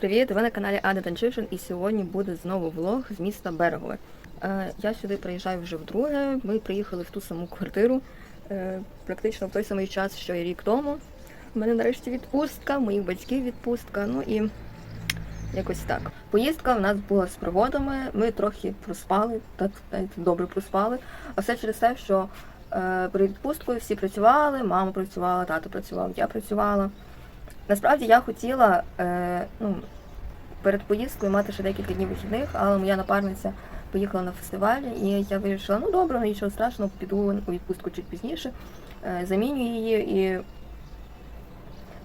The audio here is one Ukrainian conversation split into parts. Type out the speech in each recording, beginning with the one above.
Привіт! Ви на каналі Ада Танчишин і сьогодні буде знову влог з міста Берегове. Е, я сюди приїжджаю вже вдруге. Ми приїхали в ту саму квартиру е, практично в той самий час, що і рік тому. У мене нарешті відпустка, моїх батьків відпустка. Ну і якось так. Поїздка в нас була з пригодами. Ми трохи проспали, так добре проспали. А все через те, що е, перед відпусткою всі працювали, мама працювала, тато працював, я працювала. Насправді я хотіла е, ну, перед поїздкою мати ще декілька днів вихідних, але моя напарниця поїхала на фестиваль, і я вирішила, ну добре, нічого страшного, піду у відпустку чуть пізніше, е, заміню її і.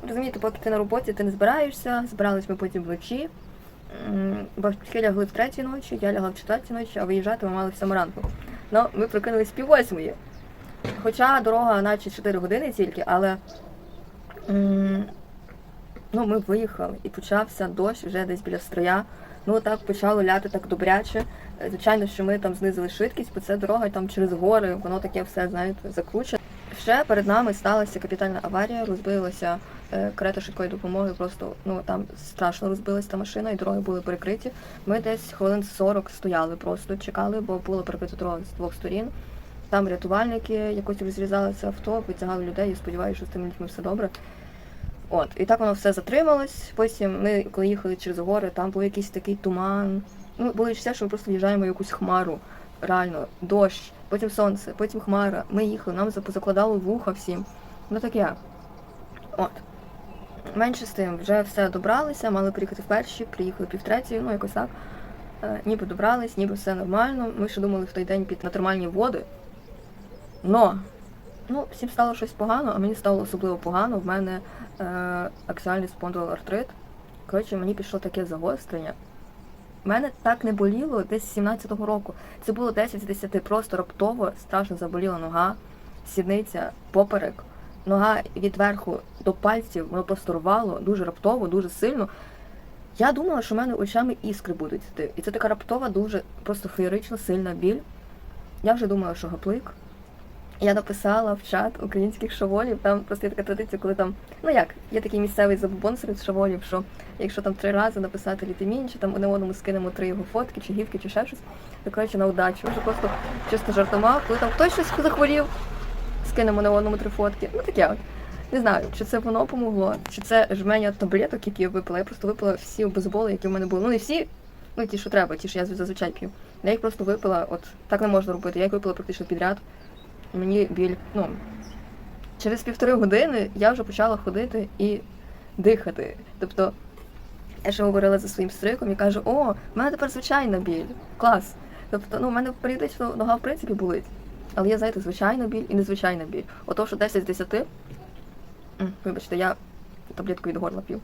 Розумієте, поки ти на роботі, ти не збираєшся, збирались ми потім вночі. Батьки лягли в третій ночі, я лягла в четвертій ночі, а виїжджати ми мали в сьому ранку. Ну, ми прокинулись пів восьмої. Хоча дорога наче 4 години тільки, але ну, ми виїхали і почався дощ вже десь біля строя. Ну так почало ляти так добряче. Е, Звичайно, що ми там знизили швидкість, бо це дорога там через гори, воно таке все, знаєте, закручене. Ще перед нами сталася капітальна аварія, розбилася е, карета швидкої допомоги, просто ну там страшно розбилася та машина, і дороги були перекриті. Ми десь хвилин 40 стояли, просто чекали, бо була перекрита дорога з двох сторін. Там рятувальники якось розрізали це авто, витягали людей і сподіваюся, що з тими людьми все добре. От, і так воно все затрималось. Потім ми, коли їхали через гори, там був якийсь такий туман. Ну, було відчуття, що ми просто в'їжджаємо в якусь хмару. Реально, дощ, потім сонце, потім хмара. Ми їхали, нам закладало вуха всім. Ну таке. От. Менше з тим, вже все добралися, мали приїхати вперше, приїхали півтретьої, ну якось так. Е, ніби добрались, ніби все нормально. Ми ще думали в той день піти на термальні води. Но Ну, всім стало щось погано, а мені стало особливо погано. В мене е, аксіальний спондилоартрит. Коротше, мені пішло таке загострення. У мене так не боліло десь з 17-го року. Це було 10 з 10, просто раптово страшно заболіла нога, сідниця, поперек. Нога від верху до пальців воно просто рвало дуже раптово, дуже сильно. Я думала, що в мене очами іскри будуть йти. І це така раптова, дуже просто феєрична, сильна біль. Я вже думала, що гаплик. Я написала в чат українських шаволів. Там просто є така традиція, коли там, ну як, є такий місцевий забубон серед шаволів, що якщо там три рази написати літимін, чи там одне одному скинемо три його фотки, чи гівки, чи ще щось, то коротше на удачу. Вже просто чисто жартома, коли там хтось щось захворів, скинемо на одному три фотки. Ну таке от. Не знаю, чи це воно помогло, чи це жменя таблеток, які я випила. Я просто випила всі обезболи, які в мене були. Ну не всі, ну ті, що треба, ті, що я зазвичай п'ю. Я їх просто випила, от так не можна робити. Я їх випила практично підряд мені біль. Ну, через півтори години я вже почала ходити і дихати. Тобто, я ще говорила за своїм стриком і кажу, о, в мене тепер звичайна біль. Клас. Тобто, ну, в мене періодично нога в принципі болить. Але є, знаєте, звичайна біль і незвичайна біль. Ото, що 10 з 10, вибачте, я таблетку від горла п'ю.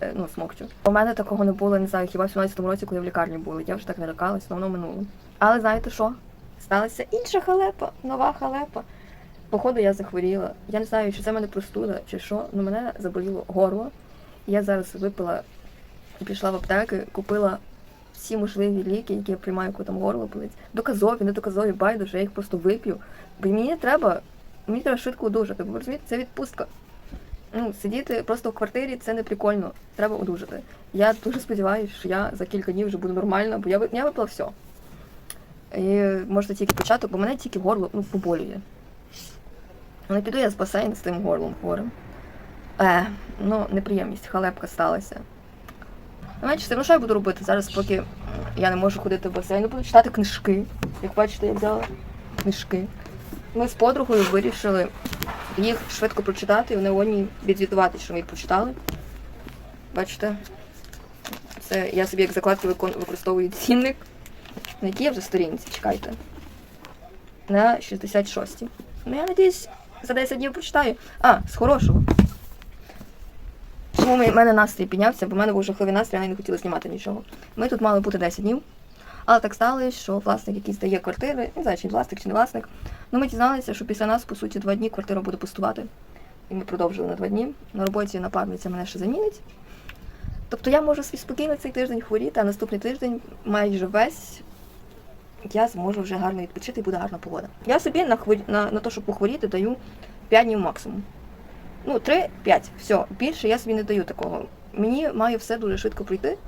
Е, Ну, смокчу. У мене такого не було, не знаю, хіба в 17-му році, коли я в лікарні була. Я вже так не лякалась, але воно минуло. Але знаєте що? Сталася інша халепа, нова халепа. Походу, я захворіла. Я не знаю, чи це мене простуда, чи що, але мене заболіло горло. Я зараз випила і пішла в аптеки, купила всі можливі ліки, які я приймаю, коли там горло болить. Доказові, не доказові, байдуже, я їх просто вип'ю. Бо мені треба, мені треба швидко одужати. Бо розумієте, це відпустка. Ну, сидіти просто в квартирі це не прикольно. Треба одужати. Я дуже сподіваюся, що я за кілька днів вже буду нормальна, бо я, я випила все. І можете тільки початок, бо мене тільки горло ну, поболює. Ну, не піду я з басейн з тим горлом хворим. Е, ну, неприємність, халепка сталася. Ну, бачите, ну що я буду робити? Зараз, поки я не можу ходити в басейн, буду читати книжки. Як бачите, я взяла книжки. Ми з подругою вирішили їх швидко прочитати і вони одні відзвітувати, що ми їх прочитали. Бачите? Це я собі як закладки використовую цінник. На якій я вже сторінці, чекайте. На 66-й. Ну, я надіюсь, за 10 днів прочитаю. А, з хорошого. Чому в мене настрій піднявся, бо в мене був жахливий настрій, я не хотіла знімати нічого. Ми тут мали бути 10 днів. Але так сталося, що власник, який здає квартири, не знаю, чи власник, чи не власник. Ну ми дізналися, що після нас, по суті, два дні квартира буде пустувати. І ми продовжили на два дні. На роботі напарниця мене ще замінить. Тобто я можу спокійно цей тиждень хворіти, а наступний тиждень майже весь я зможу вже гарно відпочити і буде гарна погода. Я собі на, хворі... на, на те, щоб похворіти, даю 5 днів максимум. Ну, 3-5, все. Більше я собі не даю такого мені має все дуже швидко пройти.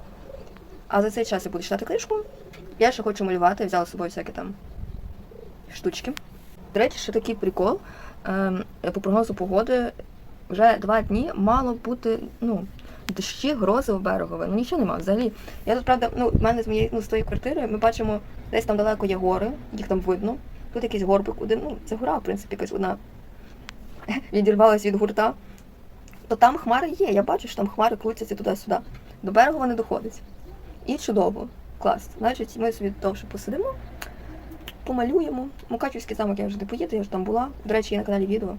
А за цей час я буду читати книжку. Я ще хочу малювати, взяла з собою всякі там штучки. До ще такий прикол. Ем, по прогнозу погоди вже два дні мало бути, ну, дощі, грози в берегове. Ну нічого нема взагалі. Я тут, правда, ну, в мене з моєї ну, з твоєї квартири ми бачимо, десь там далеко є гори, їх там видно. Тут якийсь горбик, один, ну, це гора, в принципі, якась одна відірвалась від гурта. То там хмари є, я бачу, що там хмари крутяться туди-сюди. До берегу не доходить. І чудово. Клас. Значить, ми собі довше посидимо, помалюємо. Мукачівський замок я вже не поїду, я ж там була. До речі, є на каналі відео.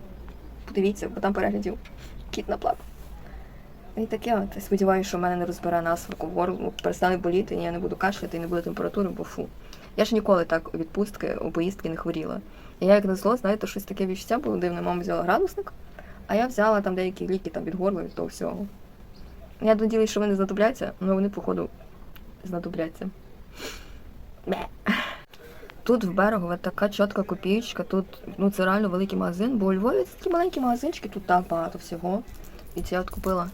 Подивіться, бо там переглядів. Кіт наплакав. І таке от. Сподіваюся, що в мене не розбере насморку горло, перестане боліти, і я не буду кашляти і не буде температури, бо фу. Я ж ніколи так у відпустки, у поїздки не хворіла. І я як на зло, знаєте, щось таке відчуття було дивне. Мама взяла градусник, а я взяла там деякі ліки там від горла від того всього. Я надіюсь, що вони знадобляться, але вони, походу, знадобляться. Бе. Тут в берегове така чітка копієчка, тут ну це реально великий магазин, бо у Львові такі маленькі магазинчики, тут так багато всього. І це я от купила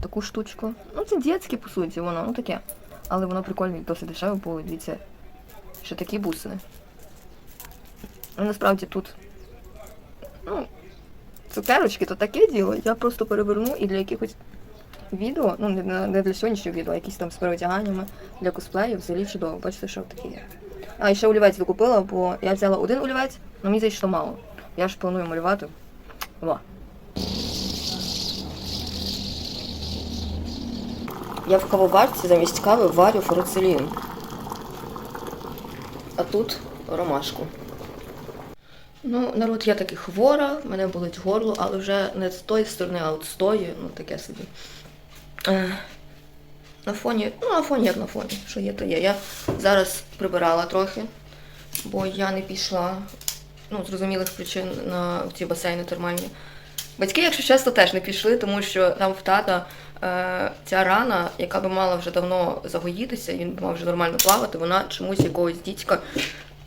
таку штучку. Ну це дітське, по суті, воно, ну таке. Але воно прикольне, досить дешеве було, дивіться, що такі бусини. Ну, насправді тут. Ну, цукерочки, то таке діло. Я просто переверну і для якихось відео, ну не, для сьогоднішнього відео, а якісь там з переодяганнями для косплеїв, взагалі чудово. Бачите, що таке є. А, і ще олівець докупила, бо я взяла один олівець, але мені здається, що мало. Я ж планую малювати. Ва. Я в кавоварці замість кави варю фурацелін. А тут ромашку. Ну, народ, я таки хвора, мене болить горло, але вже не з тої сторони, а от з тої, ну таке собі. Е, на фоні, ну на фоні як на фоні, що є, то є. Я зараз прибирала трохи, бо я не пішла, ну, зрозумілих причин на ці басейни термальні. Батьки, якщо чесно, теж не пішли, тому що там в тата ця рана, яка би мала вже давно загоїтися, він би мав вже нормально плавати, вона чомусь якогось дідька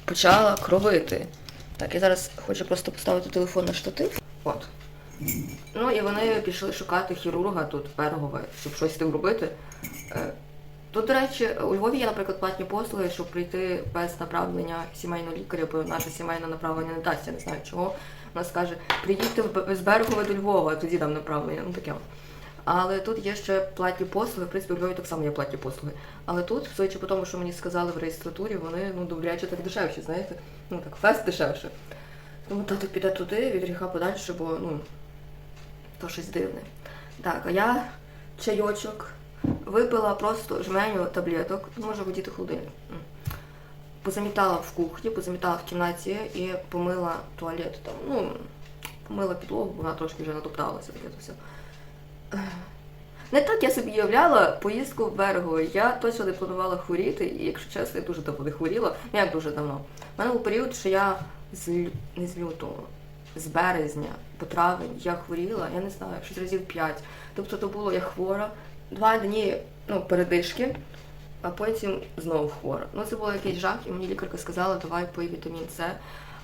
почала кровити. Так, я зараз хочу просто поставити телефон на штатив. От. Ну і вони пішли шукати хірурга тут в Берегове, щоб щось з тим робити. Е, Тут, до речі, у Львові є, наприклад, платні послуги, щоб прийти без направлення сімейного лікаря, бо наше сімейне направлення не дасть, я не знаю чого. Вона скаже, приїдьте з Берегова до Львова, тоді дам направлення. Ну таке. Але тут є ще платні послуги, в принципі, у Львові так само є платні послуги. Але тут, судячи по тому, що мені сказали в реєстратурі, вони ну добряче так дешевші, знаєте? Ну так, фест дешевше. Тому тато піде туди, від гріха подальше, бо ну, то щось дивне. Так, а я чайочок випила просто жменю таблеток, може водіти холодильник. Позамітала в кухні, позамітала в кімнаті і помила туалет. Там, ну, помила підлогу, вона трошки вже натопталася, таке то все. Не так я собі уявляла поїздку в берегово. Я точно не планувала хворіти, і якщо чесно, я дуже давно не хворіла. Ну як дуже давно. У мене був період, що я з не з лютого, з березня по травень я хворіла, я не знаю, щось разів п'ять. Тобто то було я хвора, два дні ну, передишки, а потім знову хвора. Ну це було якийсь жах, і мені лікарка сказала, давай пий вітамін С.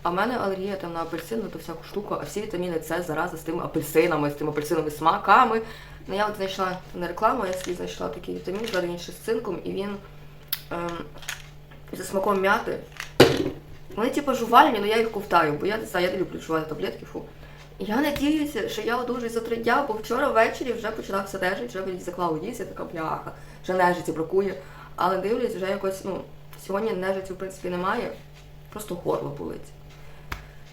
А в мене алергія там на апельсин, на ту всяку штуку, а всі вітаміни С зараза з тими апельсинами, з тими апельсиновими смаками. Ну я от знайшла не рекламу, я собі знайшла такий вітамін, ще з цинком, і він ем, за смаком м'яти. Вони типу жувальні, але я їх ковтаю, бо я не знаю, я не люблю жувати таблетки, фу. Я надіюся, що я одужую за три дня, бо вчора ввечері вже починався нежить, вже мені заклав їсть, я така бляха, вже нежиті бракує. Але дивлюсь, вже якось, ну, сьогодні нежиті, в принципі, немає, просто горло болить.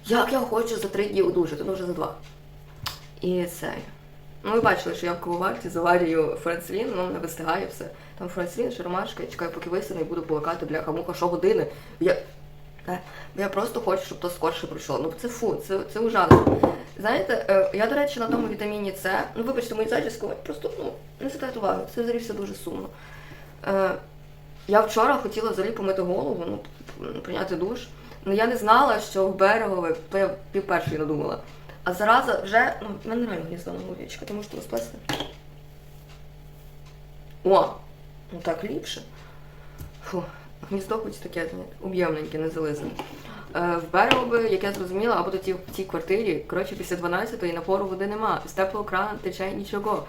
Як я хочу за три дні одужати, ну вже за два. І це. Ну, ви бачили, що я в кавоварці заварюю францелін, воно не вистигає все. Там францелін, шаромашка, я чекаю, поки висине, і буду полакати, бляха, муха, що години. Я... Е, Я просто хочу, щоб то скорше пройшло. Ну це фу, це, це ужасно. Знаєте, е, я, до речі, на тому вітаміні С, ну вибачте, мою зачіску, просто ну, не звертайте уваги, це взагалі все дуже сумно. Е, я вчора хотіла взагалі помити голову, ну, прийняти душ. Ну я не знала, що в берегове, то я пів надумала. А зараза вже, ну, в мене реально гніздо на голові, чекайте, можете розплести. О! Ну так ліпше. Фу, гніздо хоч таке, об'ємненьке, не зализане. Е, в берегові, як я зрозуміла, або тоді в цій квартирі, коротше, після 12-ї напору води нема. З теплого крана тече нічого.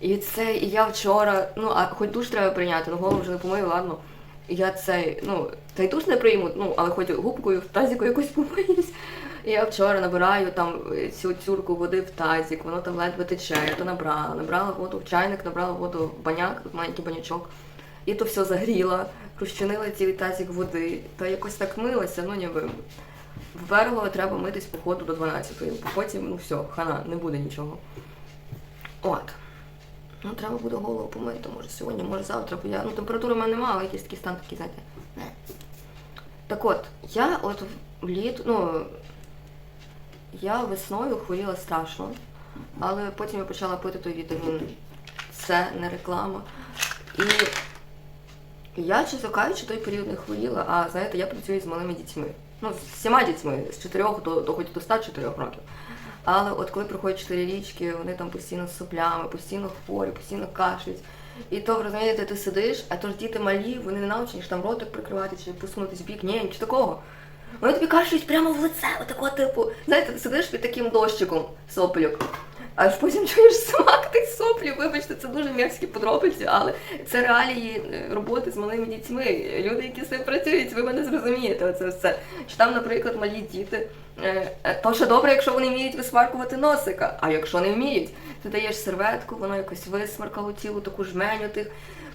І це, і я вчора, ну, а хоч душ треба прийняти, ну голову вже не помию, ладно. Я цей, ну, та й не прийму, ну, але хоч губкою в тазіку якось помиюсь. Я вчора набираю там е, цю цюрку води в тазік, воно там ледве тече, я то набрала. Набрала воду в чайник, набрала воду в баняк, маленький банячок. І то все загріла, розчинила цілий тазік води, та якось так милася, ну ніби. В Берегово треба митись по ходу до 12-ї, потім, ну все, хана, не буде нічого. От. Ну, треба буде голову помити, може сьогодні, може завтра, бо я. Ну, температури в мене немає, але якийсь такий стан такий, знаєте. не. Так от, я от вліт, ну, я весною хворіла страшно, але потім я почала пити той вітамін С, не реклама. І я, чесно кажучи, той період не хворіла, а знаєте, я працюю з малими дітьми. Ну, з всіма дітьми, з 4 до, до хоч до 104 років. Але от коли проходять чотири річки, вони там постійно з соплями, постійно хворі, постійно кашлять. І то, розумієте, ти сидиш, а то ж діти малі, вони не навчені, що там ротик прикривати чи посунутись в бік, ні, нічого такого. Вони тобі кашлють прямо в лице, отакого типу. Знаєте, ти сидиш під таким дощиком соплюк. Аж потім чуєш смак тих соплів. Вибачте, це дуже мерзкі подробиці, але це реалії е, роботи з малими дітьми. Люди, які з цим працюють, ви мене зрозумієте. Оце все. Що там, наприклад, малі діти. е, е, То ще добре, якщо вони вміють висмаркувати носика. А якщо не вміють, ти даєш серветку, воно якось висмаркало тіло, таку жменю тих.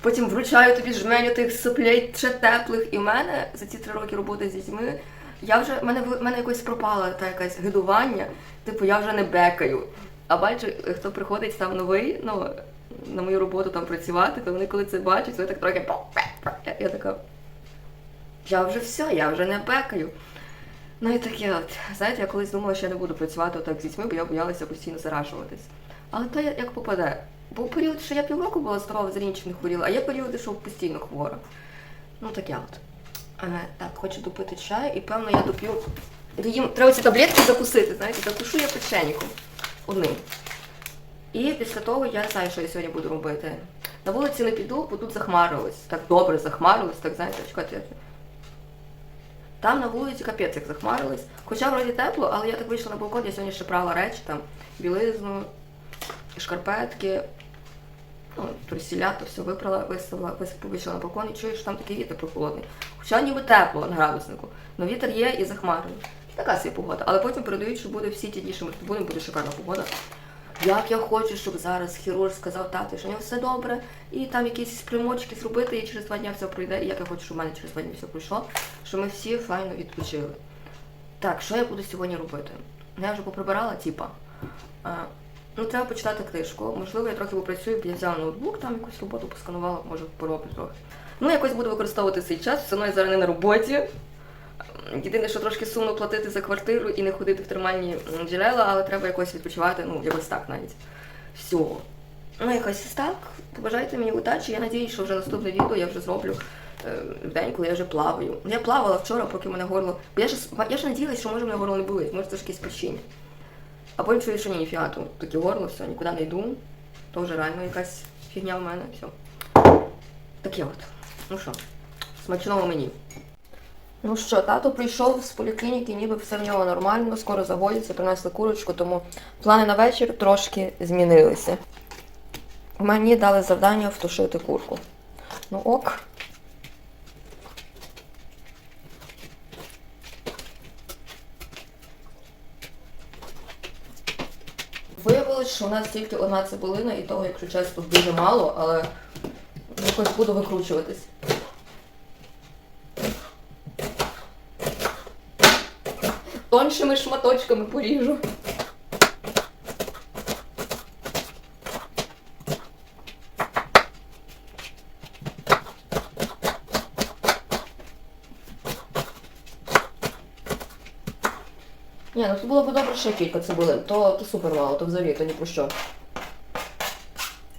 Потім вручаю тобі жменю тих соплей ще теплих. І в мене за ці три роки роботи з дітьми. Я вже мене в мене якось пропала та якась гидування. Типу, я вже не бекаю. А бачу, хто приходить там новий, ну на мою роботу там працювати, то вони коли це бачать, вони так трохи я, я така. Я вже все, я вже не бекаю. Ну і таке от. Знаєте, я колись думала, що я не буду працювати отак з дітьми, бо я боялася постійно заражуватись. Але то як попаде. Був період, що я півроку була здорова, нічим не хворіла, а є періоди, що постійно хвора. Ну таке от. Е, так, хочу допити чай і певно я доп'ю. Доїм... Треба ці таблетки закусити, знаєте, закушу я печеньком одним. І після того я знаю, що я сьогодні буду робити. На вулиці не піду, бо тут захмарилось. Так добре захмарилось, так знаєте, чекайте. Там на вулиці капець як захмарилось. Хоча вроді тепло, але я так вийшла на балкон, я сьогодні ще прала речі, там білизну, шкарпетки, ну, трусіля, то все випрала, виставила, вийшла на балкон і чую, що там такий вітер прохолодний. Хоча ніби тепло на градуснику, але вітер є і захмарено. Така собі погода. Але потім передають, що буде всі ті дні, що ми будемо, буде шикарна погода. Як я хочу, щоб зараз хірург сказав тати, що у нього все добре, і там якісь примочки зробити, і через два дні все пройде. І як я хочу, щоб у мене через два дні все пройшло, що ми всі файно відпочили. Так, що я буду сьогодні робити? Ну, Я вже поприбирала, типа. Ну, треба почитати книжку. Можливо, я трохи попрацюю, я взяла ноутбук, там якусь роботу посканувала, може пороблю трохи. Ну, якось буду використовувати цей час, все одно я зараз не на роботі. Єдине, що трошки сумно платити за квартиру і не ходити в термальні джерела, але треба якось відпочивати, ну, якось так навіть. Все. Ну, якось так. Побажайте мені удачі. Я надіюсь, що вже наступне відео я вже зроблю е, в день, коли я вже плаваю. Я плавала вчора, поки мене горло. Я ж я ж надіялась, що може мене горло не болить, може це ж якесь печіння. А потім чую, що ні, ніфіга, то таке горло, все, нікуди не йду. То вже реально якась фігня в мене, все. Таке от. Ну що, смачного мені. Ну що, тато прийшов з поліклініки, ніби все в нього нормально, скоро загоїться, принесли курочку, тому плани на вечір трошки змінилися. Мені дали завдання втушити курку. Ну ок. Виявилось, що у нас тільки одна цибулина, і того, якщо чесно, дуже мало, але якось буду викручуватись. Тоншими шматочками поріжу. Ні, ну це було б добре ще кілька цибулин, то, то супер мало, то взагалі, то ні про що.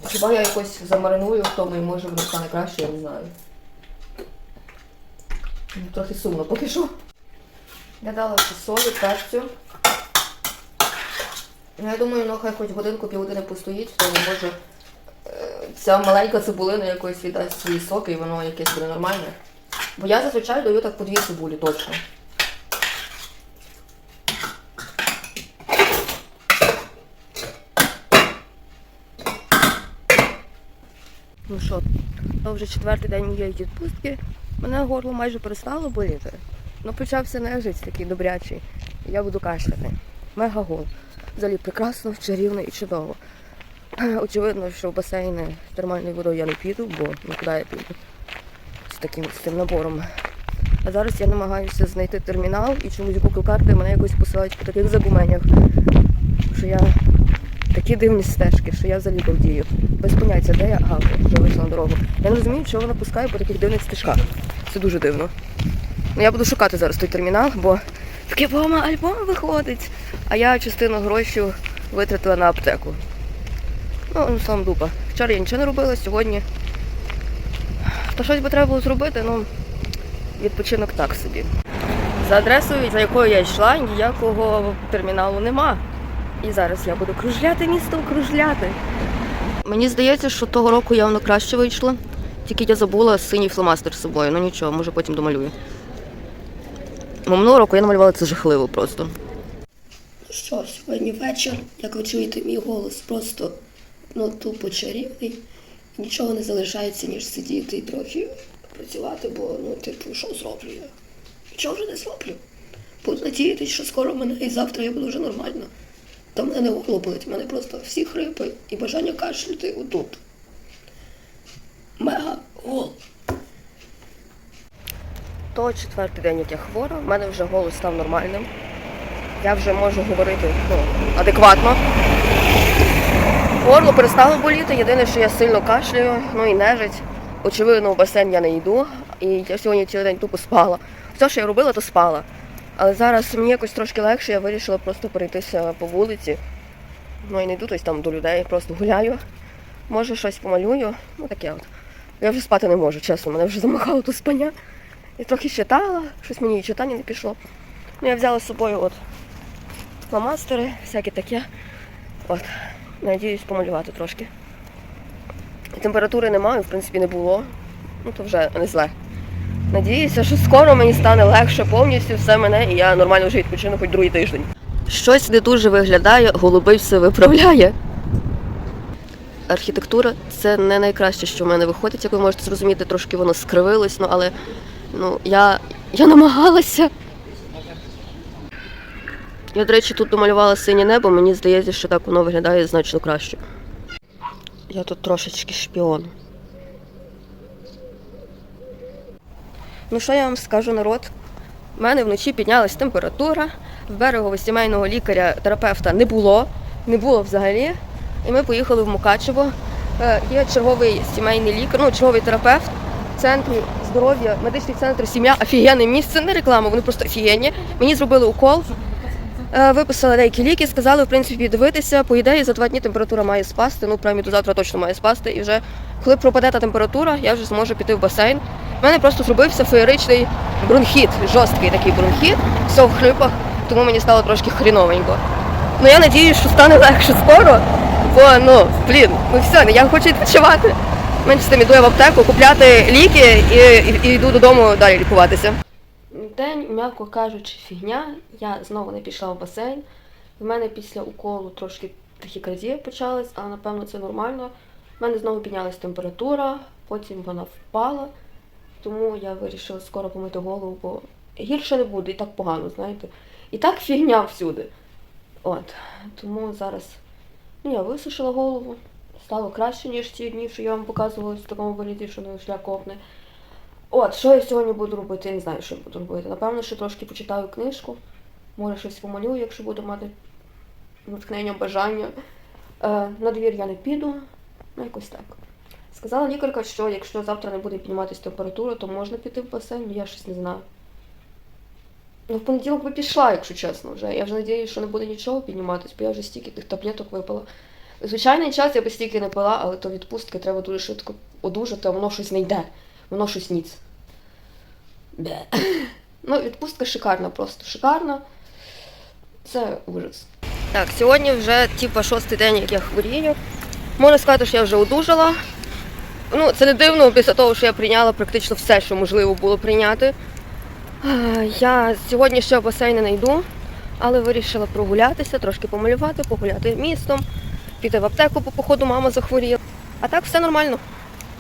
Хіба я якось замариную в тому і може воно стане краще, я не знаю. Ну, Трохи сумно поки що. Я дала солі, перцю. Ну, я думаю, ну хай хоч годинку півгодини постоїть, то може е, ця маленька цибулина якось віддасть свої соки і воно якесь буде нормальне. Бо я зазвичай даю так по дві цибулі точно. Ну що, то вже четвертий день моєї відпустки. Мене горло майже перестало боліти. Ну почався нежить такий добрячий. Я буду кашляти. Мега гол. Взагалі прекрасно, чарівно і чудово. Очевидно, що в басейни з термальною водою я не піду, бо ну куди я піду з таким з цим набором. А зараз я намагаюся знайти термінал і чомусь Google карти мене якось посилають по таких загуменнях, що я такі дивні стежки, що я взагалі балдію. Без поняття, де я ага, вже вийшла на дорогу. Я не розумію, чого вона пускає по таких дивних стежках. Це дуже дивно. Я буду шукати зараз той термінал, бо таке пома альбом виходить. А я частину грошей витратила на аптеку. Ну, ну сам дупа. Вчора я нічого не робила, сьогодні. Та щось би треба було зробити, ну відпочинок так собі. За адресою, за якою я йшла, ніякого терміналу нема. І зараз я буду кружляти містом, кружляти. Мені здається, що того року я воно краще вийшло. Тільки я забула синій фломастер з собою. Ну нічого, може потім домалюю. Минулого року я намалювала це жахливо просто. Що, сьогодні вечір, як ви чуєте, мій голос просто ну, тупо чарівний. Нічого не залишається, ніж сидіти і трохи працювати, бо ну, типу, що зроблю я? Нічого вже не зроблю. Буду надіятися, що скоро мене і завтра я буду вже нормально. Та в мене не горло болить, в мене просто всі хрипи і бажання кашляти отут. Мега гол. То четвертий день, як я хвора, в мене вже голос став нормальним. Я вже можу говорити ну, адекватно. Горло перестало боліти, єдине, що я сильно кашляю, ну і нежить. Очевидно, в басейн я не йду. І я сьогодні цілий день тупо спала. Все, що я робила, то спала. Але зараз мені якось трошки легше, я вирішила просто перейтися по вулиці. Ну і не йду тобто, там до людей, просто гуляю. Може щось помалюю. Ну таке от. Я вже спати не можу, чесно, мене вже замахало то спання. Я трохи читала, щось мені і читання не пішло. Ну, я взяла з собою от фломастери, всяке таке. От. Надіюсь помалювати трошки. Температури немає, в принципі, не було. Ну, то вже не зле. Надіюся, що скоро мені стане легше повністю все мене, і я нормально вже відпочину хоч другий тиждень. Щось не дуже виглядає, голубий все виправляє. Архітектура це не найкраще, що в мене виходить, як ви можете зрозуміти, трошки воно скривилось, ну але ну, я, я намагалася. Я, до речі, тут домалювала синє небо, мені здається, що так воно виглядає значно краще. Я тут трошечки шпіон. Ну що я вам скажу, народ? У мене вночі піднялась температура, в берегово сімейного лікаря, терапевта не було, не було взагалі. І ми поїхали в Мукачево. Е, Є черговий сімейний лікар, ну, черговий терапевт центрі здоров'я, медичний центр сім'я, офігенне місце, не реклама, вони просто офігенні. Мені зробили укол, е, виписали деякі ліки, сказали, в принципі, дивитися. По ідеї, за два дні температура має спасти. Ну, прямо до завтра точно має спасти. І вже коли пропаде та температура, я вже зможу піти в басейн. У мене просто зробився феєричний бронхіт, жорсткий такий бронхіт, все в хрипах, тому мені стало трошки хріновенько. Ну я надіюсь, що стане легше скоро, бо ну, блін, ну все, я хочу відпочивати. Менше з тим іду я в аптеку купляти ліки і, і, і йду додому далі лікуватися. День, м'яко кажучи, фігня. Я знову не пішла в басейн. В мене після уколу трошки тахікардія почалась, але напевно це нормально. У мене знову піднялась температура, потім вона впала. Тому я вирішила скоро помити голову, бо гірше не буде, і так погано, знаєте. І так фігня всюди. От. Тому зараз ну, я висушила голову. Стало краще, ніж ті дні, що я вам показувала в такому вигляді, що не шлях копне. От, що я сьогодні буду робити, я не знаю, що я буду робити. Напевно, що трошки почитаю книжку, може щось помалюю, якщо буду мати натхнення, бажання. Е, на двір я не піду, ну якось так. Сказала лікарка, що якщо завтра не буде підніматися температура, то можна піти в басейн, я щось не знаю. Ну, в понеділок би пішла, якщо чесно, вже. Я вже надіюсь, що не буде нічого підніматись, бо я вже стільки тих таблеток випила. Звичайний час я би стільки не пила, але то відпустки треба дуже швидко одужати, а воно щось не йде. Воно щось ніц. Бе. Ну, відпустка шикарна, просто шикарна. Це ужас. Так, сьогодні вже типа шостий день, як я хворію. Можна сказати, що я вже одужала. Ну, це не дивно після того, що я прийняла практично все, що можливо було прийняти. Я сьогодні ще басейни не йду, але вирішила прогулятися, трошки помалювати, погуляти містом, піти в аптеку, по походу мама захворіла. А так все нормально.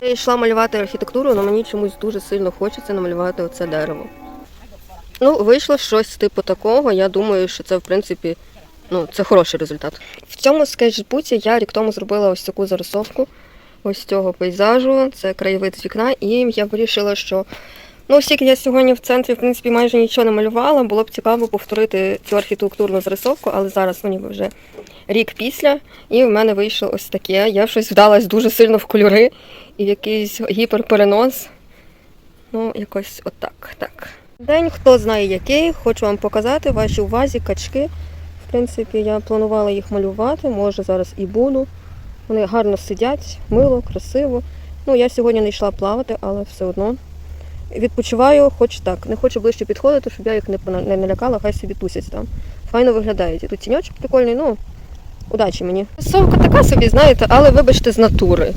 Я йшла малювати архітектуру, але мені чомусь дуже сильно хочеться намалювати оце дерево. Ну, вийшло щось типу такого. Я думаю, що це в принципі ну, це хороший результат. В цьому скетчбуці я рік тому зробила ось таку зарисовку ось цього пейзажу. Це краєвид з вікна, і я вирішила, що ну, оскільки я сьогодні в центрі, в принципі, майже нічого не малювала, було б цікаво повторити цю архітектурну зарисовку, але зараз мені вже рік після, і в мене вийшло ось таке. Я щось вдалась дуже сильно в кольори і в якийсь гіперперенос. Ну, якось отак. Так. День, хто знає який, хочу вам показати вашій увазі качки. В принципі, я планувала їх малювати, може зараз і буду. Вони гарно сидять, мило, красиво. Ну, я сьогодні не йшла плавати, але все одно. Відпочиваю, хоч так. Не хочу ближче підходити, щоб я їх не налякала, хай собі тусять там. Файно виглядають. І тут тіньочок прикольний, ну, удачі мені. Совка така собі, знаєте, але вибачте, з натури.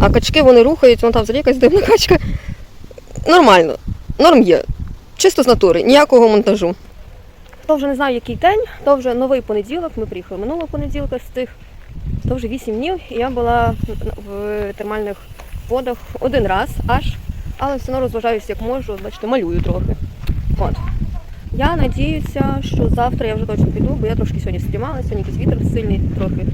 А качки вони рухаються, вон там взагалі якась дивна качка. Нормально. Норм є. Чисто з натури, ніякого монтажу. То вже не знаю, який день, то вже новий понеділок. Ми приїхали минулого понеділка з тих. То вже 8 днів, і я була в термальних водах один раз аж, але все одно розважаюся як можу, бачите, малюю трохи. От. Я надіюся, що завтра я вже точно піду, бо я трошки сьогодні стрімалася, сьогодні якийсь вітер сильний трохи.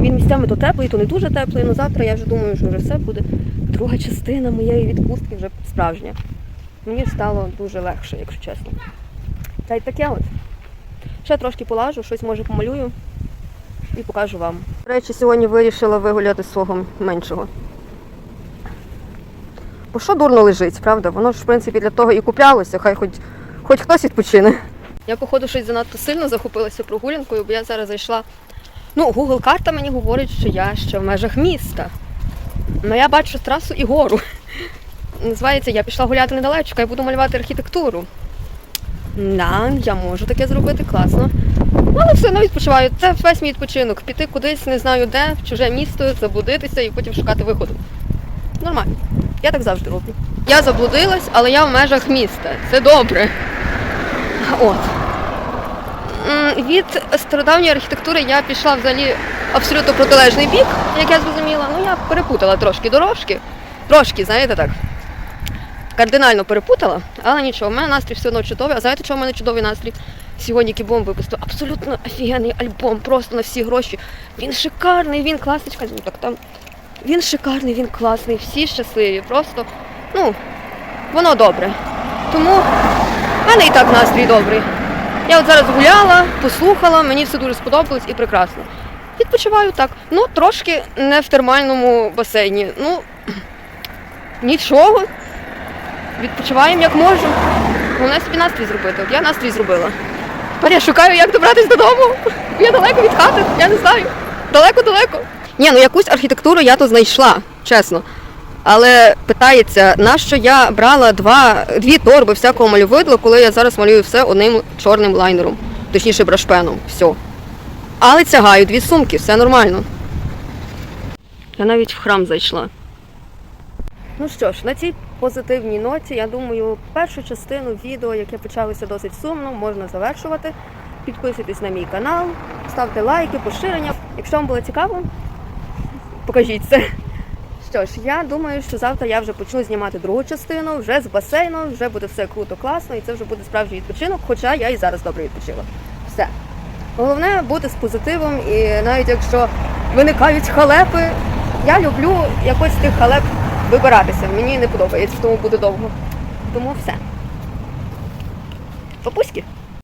Він місцями то теплий, то не дуже теплий, але завтра я вже думаю, що вже все буде. Друга частина моєї відпустки вже справжня. Мені стало дуже легше, якщо чесно. Та й таке от. Ще трошки полажу, щось може помалюю і покажу вам. До речі, сьогодні вирішила вигуляти свого меншого. Бо що дурно лежить, правда? Воно ж, в принципі, для того і куплялося, хай хоч, хоч хтось відпочине. Я, походу, щось занадто сильно захопилася прогулянкою, бо я зараз зайшла. Ну, Google карта мені говорить, що я ще в межах міста. Ну я бачу трасу і гору. Називається Я пішла гуляти недалечко, я буду малювати архітектуру. Да, я можу таке зробити, класно. Але все одно відпочиваю. Це весь мій відпочинок. Піти кудись, не знаю де, в чуже місто, заблудитися і потім шукати виходу. Нормально. Я так завжди роблю. Я заблудилась, але я в межах міста. Це добре. От. Від стародавньої архітектури я пішла взагалі абсолютно протилежний бік, як я зрозуміла. Ну, я перепутала трошки дорожки. Трошки, знаєте так. Кардинально перепутала, але нічого, у мене настрій все одно чудовий. А знаєте, чого в мене чудовий настрій? Сьогодні Кібом випустив абсолютно офігенний альбом, просто на всі гроші. Він шикарний, він класний. Ну, так там. Він шикарний, він класний, всі щасливі. Просто, ну, воно добре. Тому в мене і так настрій добрий. Я от зараз гуляла, послухала, мені все дуже сподобалось і прекрасно. Відпочиваю так. Ну, трошки не в термальному басейні. Ну, нічого. Відпочиваємо як можу. Головне собі настрій зробити. От я настрій зробила. Тепер я шукаю, як добратися додому. Я далеко від хати, я не знаю. Далеко-далеко. Ні, ну якусь архітектуру я то знайшла, чесно. Але питається, нащо я брала два, дві торби всякого малювидла, коли я зараз малюю все одним чорним лайнером, точніше брашпеном. Все. Але тягаю дві сумки, все нормально. Я навіть в храм зайшла. Ну що ж, на цій позитивній ноті, я думаю, першу частину відео, яке почалося досить сумно, можна завершувати. Підписуйтесь на мій канал, ставте лайки, поширення. Якщо вам було цікаво, покажіть це. Що ж, я думаю, що завтра я вже почну знімати другу частину, вже з басейном, вже буде все круто, класно, і це вже буде справжній відпочинок, хоча я і зараз добре відпочила. Все. Головне бути з позитивом, і навіть якщо виникають халепи, я люблю якось з тих халеп вибиратися. Мені не подобається, тому буде довго. Тому все. Папуськи.